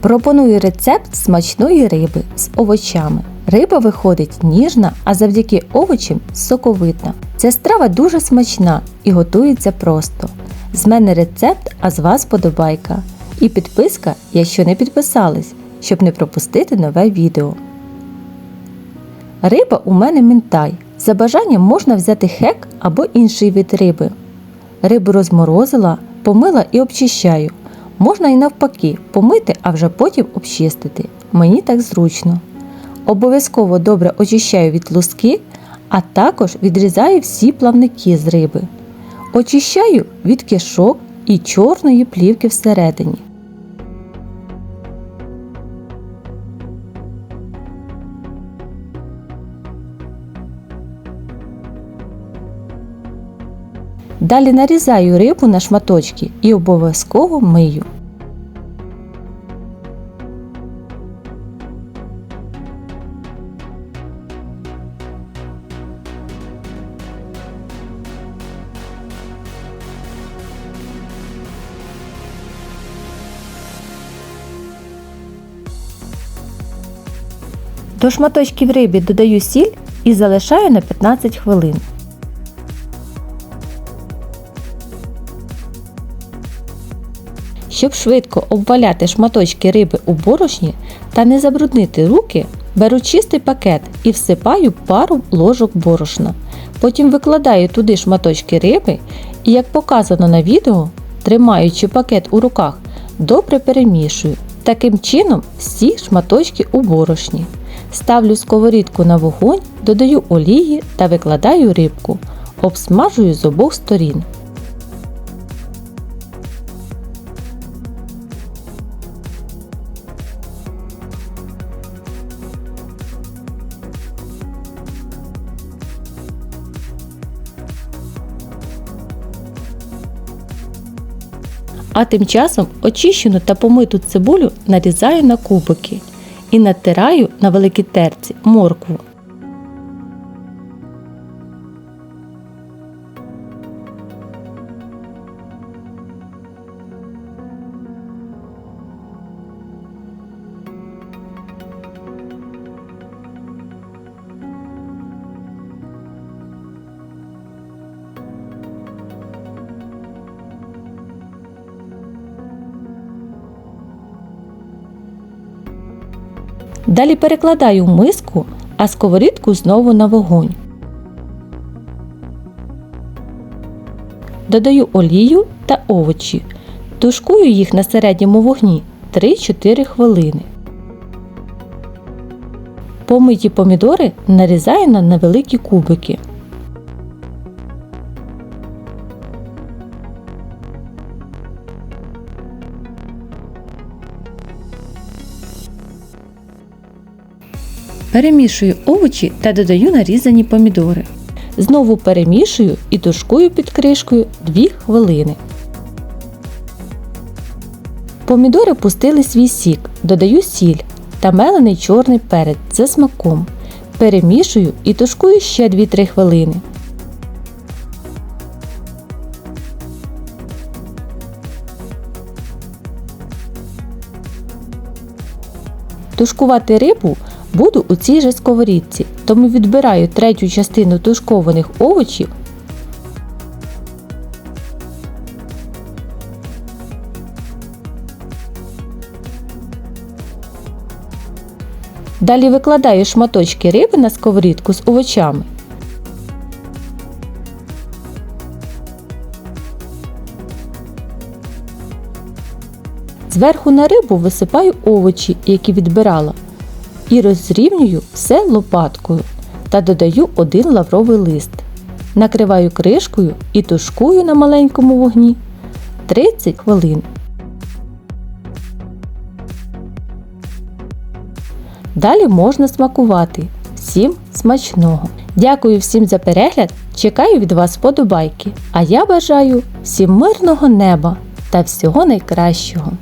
Пропоную рецепт смачної риби з овочами. Риба виходить ніжна, а завдяки овочам соковитна. Ця страва дуже смачна і готується просто. З мене рецепт, а з вас подобайка. І підписка, якщо не підписались, щоб не пропустити нове відео. Риба у мене мінтай. За бажанням можна взяти хек або інший вид риби. Рибу розморозила, помила і обчищаю. Можна і навпаки помити, а вже потім обчистити. Мені так зручно. Обов'язково добре очищаю від луски, а також відрізаю всі плавники з риби. Очищаю від кишок і чорної плівки всередині. Далі нарізаю рибу на шматочки і обов'язково мию. До шматочків риби додаю сіль і залишаю на 15 хвилин. Щоб швидко обваляти шматочки риби у борошні та не забруднити руки, беру чистий пакет і всипаю пару ложок борошна. Потім викладаю туди шматочки риби і, як показано на відео, тримаючи пакет у руках, добре перемішую. Таким чином всі шматочки у борошні. Ставлю сковорідку на вогонь, додаю олії та викладаю рибку. Обсмажую з обох сторін. А тим часом очищену та помиту цибулю нарізаю на кубики і натираю на великій терці моркву. Далі перекладаю в миску, а сковорідку знову на вогонь. Додаю олію та овочі. Тушкую їх на середньому вогні 3-4 хвилини. Помиті помідори нарізаю на невеликі кубики. Перемішую овочі та додаю нарізані помідори. Знову перемішую і тушкую під кришкою 2 хвилини. Помідори пустили свій сік, додаю сіль та мелений чорний перець за смаком. Перемішую і тушкую ще 2-3 хвилини. Тушкувати рибу буду у цій же сковорідці, тому відбираю третю частину тушкованих овочів. Далі викладаю шматочки риби на сковорідку з овочами. Зверху на рибу висипаю овочі, які відбирала, і розрівнюю все лопаткою та додаю один лавровий лист. Накриваю кришкою і тушкую на маленькому вогні 30 хвилин. Далі можна смакувати. Всім смачного! Дякую всім за перегляд! Чекаю від вас подобайки. А я бажаю всім мирного неба та всього найкращого!